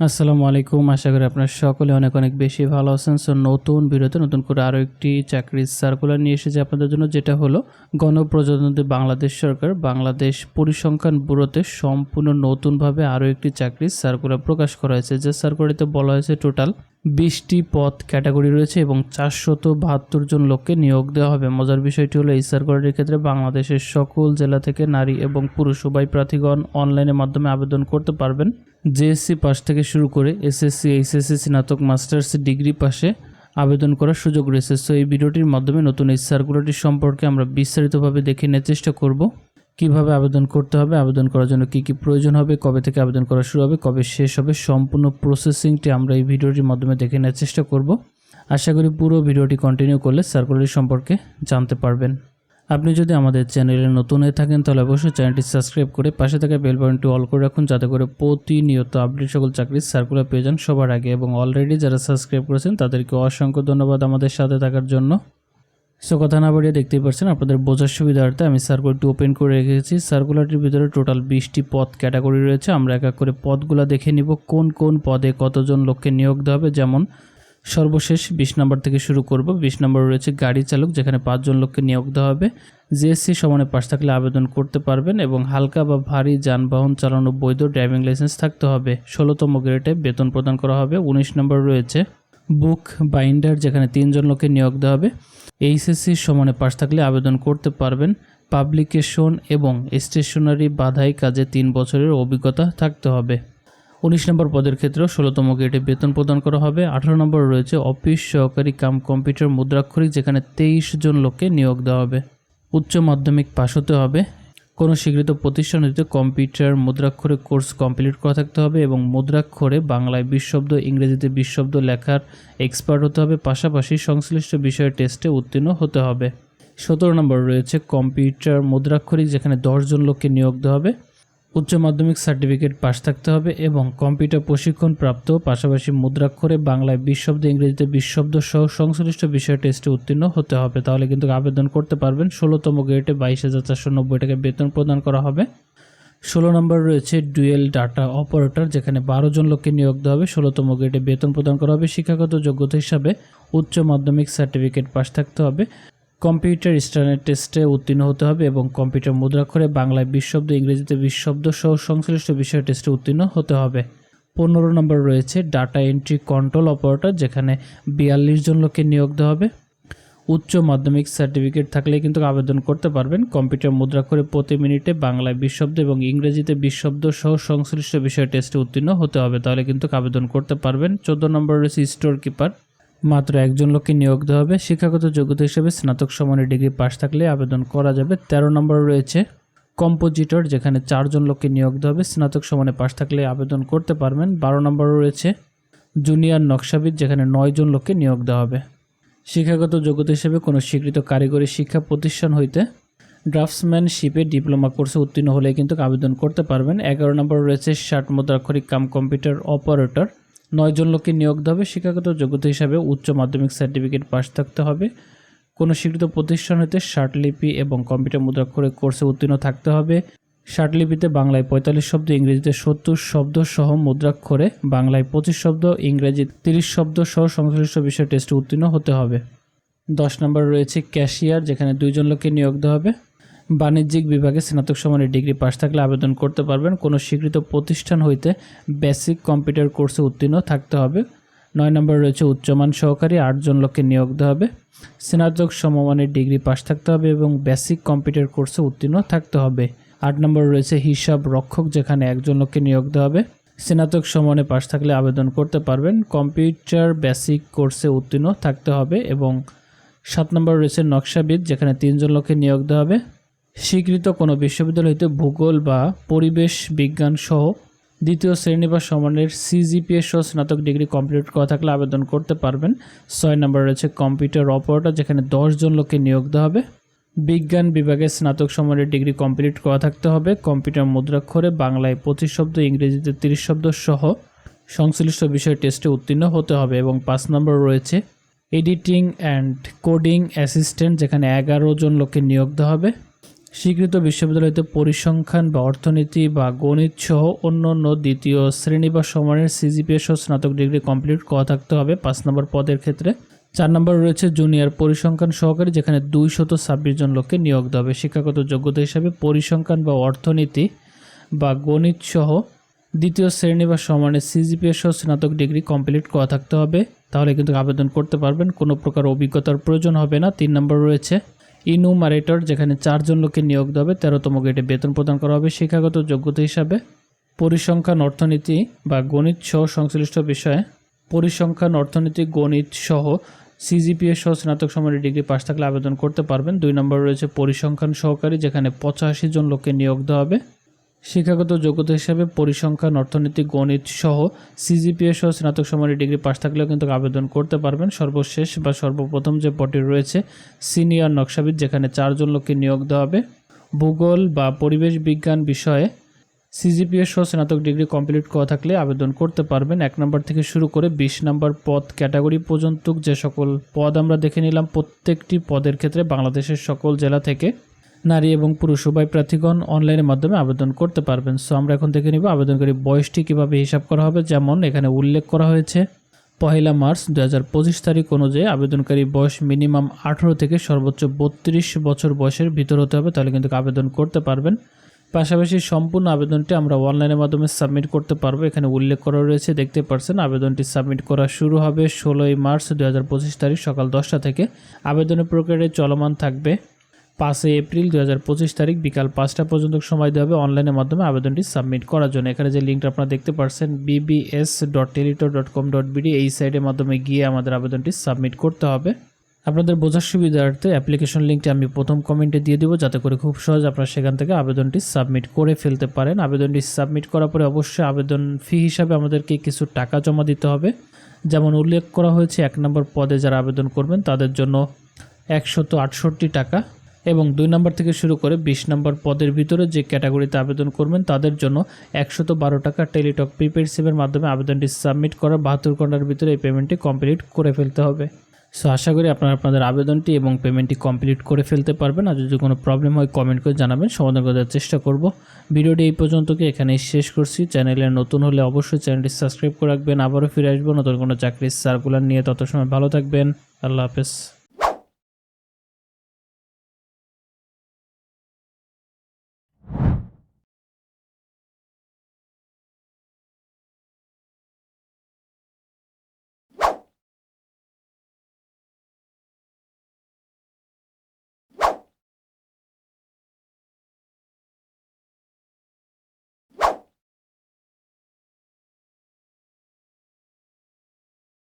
আসসালামু আলাইকুম। আশা করি আপনার সকলে অনেক অনেক বেশি ভালো আছেন। সো নতুন ভিডিওতে নতুন করে আরও একটি চাকরির সার্কুলার নিয়ে এসেছে আপনাদের জন্য, যেটা হলো গণপ্রজাতন্ত্রী বাংলাদেশ সরকার বাংলাদেশ পরিসংখ্যান ব্যুরোতে সম্পূর্ণ নতুনভাবে আরও একটি চাকরির সার্কুলার প্রকাশ করা হয়েছে। যে সার্কুলারিতে বলা হয়েছে টোটাল বিশটি পদ ক্যাটাগরি রয়েছে এবং চারশত বাহাত্তর জন লোককে নিয়োগ দেওয়া হবে। মজার বিষয়টি হলো, এই সার্কুলারের ক্ষেত্রে বাংলাদেশের সকল জেলা থেকে নারী এবং পুরুষ উভয় প্রার্থীগণ অনলাইনের মাধ্যমে আবেদন করতে পারবেন। জেএসসি পাস থেকে শুরু করে এসএসসি এইচএসসি স্নাতক, মাস্টার্স, ডিগ্রি পাশে আবেদন করার সুযোগ রয়েছে। সো এই ভিডিওটির মাধ্যমে নতুন এই সার্কুলারটি সম্পর্কে আমরা বিস্তারিতভাবে দেখে নেওয়ার চেষ্টা করব। কীভাবে আবেদন করতে হবে, আবেদন করার জন্য কি কি প্রয়োজন হবে, কবে থেকে আবেদন করা শুরু হবে, কবে শেষ হবে, সম্পূর্ণ প্রসেসিংটি আমরা এই ভিডিওটির মাধ্যমে দেখে নেওয়ার চেষ্টা করব। আশা করি পুরো ভিডিওটি কন্টিনিউ করলে সার্কুলারটি সম্পর্কে জানতে পারবেন। আপনি যদি আমাদের চ্যানেলে নতুন হয়ে থাকেন, তাহলে অবশ্যই চ্যানেলটি সাবস্ক্রাইব করে পাশে থাকা বেল বাটনটি অল করে রাখুন, যাতে করে প্রতিনিয়ত আপডেট সকল চাকরির সার্কুলার পেয়ে যান সবার আগে। এবং অলরেডি যারা সাবস্ক্রাইব করেছেন, তাদেরকে অসংখ্য ধন্যবাদ আমাদের সাথে থাকার জন্য। সো কথা না বাড়িয়ে দেখতেই পাচ্ছেন, আপনাদের বোঝার সুবিধার্থে আমি সার্কুলারটি ওপেন করে রেখেছি। সার্কুলারটির ভিতরে টোটাল বিশটি পদ ক্যাটাগরি রয়েছে। আমরা এক এক করে পদগুলো দেখে নিব, কোন কোন পদে কতজন লোককে নিয়োগ দেওয়া হবে। যেমন সর্বশেষ বিশ নম্বর থেকে শুরু করব। বিশ নম্বর রয়েছে গাড়ি চালক, যেখানে পাঁচজন লোককে নিয়োগ দেওয়া হবে। জিএসসি সমানে পাশ থাকলে আবেদন করতে পারবেন এবং হালকা বা ভারী যানবাহন চালানো বৈধ ড্রাইভিং লাইসেন্স থাকতে হবে। ষোলোতম গ্রেডে বেতন প্রদান করা হবে। উনিশ নম্বর রয়েছে বুক বাইন্ডার, যেখানে তিনজন লোককে নিয়োগ দেওয়া হবে। এইচএসসি সমানে পাশ থাকলে আবেদন করতে পারবেন। পাবলিকেশন এবং স্টেশনারি বাধাই কাজে তিন বছরের অভিজ্ঞতা থাকতে হবে। উনিশ নম্বর পদের ক্ষেত্রেও ষোলোতম গ্রেডে বেতন প্রদান করা হবে। আঠারো নম্বর রয়েছে অফিস সহকারী কাম কম্পিউটার মুদ্রাক্ষরিক, যেখানে তেইশ জন লোককে নিয়োগ দেওয়া হবে। উচ্চ মাধ্যমিক পাশ হতে হবে। কোনো স্বীকৃত প্রতিষ্ঠান হতে কম্পিউটার মুদ্রাক্ষরে কোর্স কমপ্লিট করা থাকতে হবে এবং মুদ্রাক্ষরে বাংলায় বিশ শব্দ ইংরেজিতে বিশ শব্দ লেখার এক্সপার্ট হতে হবে। পাশাপাশি সংশ্লিষ্ট বিষয়ের টেস্টে উত্তীর্ণ হতে হবে। সতেরো নম্বর রয়েছে কম্পিউটার মুদ্রাক্ষরিক, যেখানে দশজন লোককে নিয়োগ দেওয়া হবে। উচ্চ মাধ্যমিক সার্টিফিকেট পাশ থাকতে হবে এবং কম্পিউটার প্রশিক্ষণ প্রাপ্ত পাশাপাশি মুদ্রাক্ষরে বাংলায় বিশ শব্দ ইংরেজিতে বিশ শব্দ সহ সংশ্লিষ্ট বিষয় টেস্টে উত্তীর্ণ হতে হবে। তাহলে কিন্তু আবেদন করতে পারবেন। ষোলোতম গ্রেডে বাইশ হাজার চারশো নব্বই টাকা বেতন প্রদান করা হবে। ষোলো নম্বর রয়েছে ডুয়েল ডাটা অপারেটর, যেখানে বারো জন লোককে নিয়োগ দেওয়া হবে। ষোলোতম গ্রেডে বেতন প্রদান করা হবে। শিক্ষাগত যোগ্যতা হিসাবে উচ্চ মাধ্যমিক সার্টিফিকেট পাশ থাকতে হবে। কম্পিউটার স্ট্যান্ডার্ড টেস্টে উত্তীর্ণ হতে হবে এবং কম্পিউটার মুদ্রাক্ষরে বাংলায় বিশ শব্দ ইংরেজিতে বিশ শব্দ সহ সংশ্লিষ্ট বিষয় টেস্টে উত্তীর্ণ হতে হবে। পনেরো নম্বর রয়েছে ডাটা এন্ট্রি কন্ট্রোল অপারেটর, যেখানে বিয়াল্লিশ জন লোককে নিয়োগ দেওয়া হবে। উচ্চ মাধ্যমিক সার্টিফিকেট থাকলে কিন্তু আবেদন করতে পারবেন। কম্পিউটার মুদ্রা করে প্রতি মিনিটে বাংলায় বিশ শব্দ এবং ইংরেজিতে বিশ শব্দ সহ সংশ্লিষ্ট বিষয় টেস্টে উত্তীর্ণ হতে হবে। তাহলে কিন্তু আবেদন করতে পারবেন। চোদ্দ নম্বর রয়েছে স্টোর কিপার মাত্র একজন লোককে নিয়োগ দেওয়া হবে। শিক্ষাগত যোগ্যতা হিসেবে স্নাতক সমানের ডিগ্রি পাশ থাকলে আবেদন করা যাবে। তেরো নম্বর রয়েছে কম্পোজিটর, যেখানে চারজন লোককে নিয়োগ দেওয়া হবে। স্নাতক সমানে পাশ থাকলে আবেদন করতে পারবেন। বারো নম্বর রয়েছে জুনিয়র নকশাবিদ, যেখানে নয়জন লোককে নিয়োগ দেওয়া হবে। শিক্ষাগত যোগ্যতা হিসেবে কোনো স্বীকৃত কারিগরি শিক্ষা প্রতিষ্ঠান হইতে ড্রাফটসম্যানশিপে ডিপ্লোমা কোর্সে উত্তীর্ণ হলে কিন্তু আবেদন করতে পারবেন। এগারো নম্বর রয়েছে ষাট মুদ্রাক্ষরিক কাম কম্পিউটার অপারেটর। নয়জন লোককে নিয়োগ হবে। শিক্ষাগত যোগ্যতা হিসাবে উচ্চ মাধ্যমিক সার্টিফিকেট পাশ থাকতে হবে। কোনো স্বীকৃত প্রতিষ্ঠান হতে ষাটলিপি এবং কম্পিউটার মুদ্রাক্ষরে কোর্সে উত্তীর্ণ থাকতে হবে। ষাটলিপিতে বাংলায় পঁয়তাল্লিশ শব্দ, ইংরেজিতে সত্তর শব্দ সহ মুদ্রাক্ষরে বাংলায় পঁচিশ শব্দ ইংরেজি তিরিশ শব্দ সহ সংশ্লিষ্ট বিষয় টেস্টে উত্তীর্ণ হতে হবে। দশ নম্বর রয়েছে ক্যাশিয়ার, যেখানে দুইজন লোককে নিয়োগ দেওয়া হবে। বাণিজ্যিক বিভাগে স্নাতক সমানের ডিগ্রি পাশ থাকলে আবেদন করতে পারবেন। কোনো স্বীকৃত প্রতিষ্ঠান হইতে বেসিক কম্পিউটার কোর্সে উত্তীর্ণ থাকতে হবে। নয় নম্বর রয়েছে উচ্চমান সহকারী, আটজন লোককে নিয়োগ দেওয়া হবে। স্নাতক সমমানের ডিগ্রি পাশ থাকতে হবে এবং বেসিক কম্পিউটার কোর্সে উত্তীর্ণ থাকতে হবে। আট নম্বর রয়েছে হিসাব রক্ষক, যেখানে একজন লোককে নিয়োগ দেওয়া হবে। স্নাতক সমানে পাশ থাকলে আবেদন করতে পারবেন। কম্পিউটার বেসিক কোর্সে উত্তীর্ণ থাকতে হবে এবং সাত নম্বর রয়েছে নকশাবিদ, যেখানে তিনজন লোককে নিয়োগ দেওয়া হবে। স্বীকৃত কোনো বিশ্ববিদ্যালয় হইতে ভূগোল বা পরিবেশ বিজ্ঞান সহ দ্বিতীয় শ্রেণি বা সমানের সিজিপিএ সহ স্নাতক ডিগ্রি কমপ্লিট করা থাকলে আবেদন করতে পারবেন। ছয় নম্বর রয়েছে কম্পিউটার অপারেটর, যেখানে জন লোককে নিয়োগ দেওয়া হবে। বিজ্ঞান বিভাগে স্নাতক সমানের ডিগ্রি কমপ্লিট করা থাকতে হবে। কম্পিউটার মুদ্রাক্ষরে বাংলায় পঁচিশ শব্দ, ইংরেজিতে তিরিশ শব্দ সহ সংশ্লিষ্ট বিষয় টেস্টে উত্তীর্ণ হতে হবে এবং পাঁচ নম্বর রয়েছে এডিটিং অ্যান্ড কোডিং অ্যাসিস্ট্যান্ট, যেখানে এগারো জন লোককে নিয়োগ দেওয়া হবে। স্বীকৃত বিশ্ববিদ্যালয়তে পরিসংখ্যান বা অর্থনীতি বা গণিত সহ অন্য অন্য দ্বিতীয় শ্রেণি বা সমানের সিজিপিএ সহ স্নাতক ডিগ্রি কমপ্লিট করা থাকতে হবে পাঁচ নম্বর পদের ক্ষেত্রে। চার নম্বর রয়েছে জুনিয়র পরিসংখ্যান সহকারী, যেখানে দুইশত ছাব্বিশ জন লোককে নিয়োগ দেওয়া হবে। শিক্ষাগত যোগ্যতা হিসাবে পরিসংখ্যান বা অর্থনীতি বা গণিত সহ দ্বিতীয় শ্রেণি বা সমানের সিজিপিএ সহ স্নাতক ডিগ্রি কমপ্লিট করা থাকতে হবে। তাহলে কিন্তু আবেদন করতে পারবেন, কোনো প্রকার অভিজ্ঞতার প্রয়োজন হবে না। তিন নম্বর রয়েছে ইনুমারেটর যেখানে চারজন লোককে নিয়োগ হবে তেরোতম গেটে বেতন প্রদান করা হবে। শিক্ষাগত যোগ্যতা হিসাবে পরিসংখ্যান অর্থনীতি বা গণিত সহ সংশ্লিষ্ট বিষয়ে পরিসংখ্যান অর্থনীতি, গণিত সহ সিজিপিএ সহ স্নাতক সমানের ডিগ্রি পাশ থাকলে আবেদন করতে পারবেন। দুই নম্বর রয়েছে পরিসংখ্যান সহকারী, যেখানে পঁচাশি জন লোককে নিয়োগ দেওয়া হবে। শিক্ষাগত যোগ্যতা হিসাবে পরিসংখ্যান, অর্থনীতি, গণিত সহ সিজিপিএ সহ স্নাতক সমানের ডিগ্রি পাশ থাকলেও কিন্তু আবেদন করতে পারবেন। সর্বশেষ বা সর্বপ্রথম যে পদটি রয়েছে, সিনিয়র নকশাবিদ যেখানে চারজন লোককে নিয়োগ দেওয়া হবে। ভূগোল বা পরিবেশ বিজ্ঞান বিষয়ে সিজিপিএ সহ স্নাতক ডিগ্রি কমপ্লিট করা থাকলে আবেদন করতে পারবেন। এক নম্বর থেকে শুরু করে বিশ নম্বর পদ ক্যাটাগরি পর্যন্ত যে সকল পদ আমরা দেখে নিলাম, প্রত্যেকটি পদের ক্ষেত্রে বাংলাদেশের সকল জেলা থেকে নারী এবং পুরুষ, উভয় প্রার্থীগণ অনলাইনের মাধ্যমে আবেদন করতে পারবেন। সো আমরা এখন দেখে নিব আবেদনকারী বয়সটি কীভাবে হিসাব করা হবে, যেমন এখানে উল্লেখ করা হয়েছে, পহেলা মার্চ দু হাজার পঁচিশ তারিখ অনুযায়ী আবেদনকারী বয়স মিনিমাম আঠেরো থেকে সর্বোচ্চ বত্রিশ বছর বয়সের ভিতর হতে হবে, তাহলে কিন্তু আবেদন করতে পারবেন। পাশাপাশি সম্পূর্ণ আবেদনটি আমরা অনলাইনের মাধ্যমে সাবমিট করতে পারব, এখানে উল্লেখ করা রয়েছে, দেখতে পারছেন আবেদনটি সাবমিট করা শুরু হবে ষোলোই মার্চ দু হাজার পঁচিশ তারিখ সকাল দশটা থেকে। আবেদনের প্রক্রিয়াটি চলমান থাকবে। পাঁচই এপ্রিল দু হাজার পঁচিশ তারিখ বিকাল পাঁচটা পর্যন্ত সময় দেওয়া হবে অনলাইনের মাধ্যমে আবেদনটি সাবমিট করার জন্য। এখানে যে লিঙ্কটা আপনারা দেখতে পাচ্ছেন BBS dot teletalk dot com dot BD এই সাইটের মাধ্যমে গিয়ে আমাদের আবেদনটি সাবমিট করতে হবে। আপনাদের বোঝার সুবিধার্থে অ্যাপ্লিকেশন লিঙ্কটি আমি প্রথম কমেন্টে দিয়ে দেবো, যাতে করে খুব সহজ আপনারা সেখান থেকে আবেদনটি সাবমিট করে ফেলতে পারেন। আবেদনটি সাবমিট করার পরে অবশ্যই আবেদন ফি হিসাবে আমাদেরকে কিছু টাকা জমা দিতে হবে। যেমন উল্লেখ করা হয়েছে, এক নম্বর পদে যারা আবেদন করবেন, তাদের জন্য একশত আটষট্টি টাকা। এবং দুই নম্বর থেকে শুরু করে বিশ নম্বর পদের ভিতরে যে ক্যাটাগরিতে আবেদন করবেন, তাদের জন্য একশত বারো টাকা টেলিটক প্রিপেড সিমের মাধ্যমে আবেদনটি সাবমিট করার বাহাত্তর ঘণ্টার ভিতরে এই পেমেন্টটি কমপ্লিট করে ফেলতে হবে। সো আশা করি আপনারা আপনাদের আবেদনটি এবং পেমেন্টটি কমপ্লিট করে ফেলতে পারবেন। আর যদি কোনো প্রবলেম হয়, কমেন্ট করে জানাবেন, সমাধান করার চেষ্টা করব। ভিডিওটি এই পর্যন্তকে এখানেই শেষ করছি। চ্যানেলে নতুন হলে অবশ্যই চ্যানেলটি সাবস্ক্রাইব করে রাখবেন। আবারও ফিরে আসব নতুন কোনো চাকরির সার্কুলার নিয়ে। তত সময় ভালো থাকবেন। আল্লাহ হাফেজ।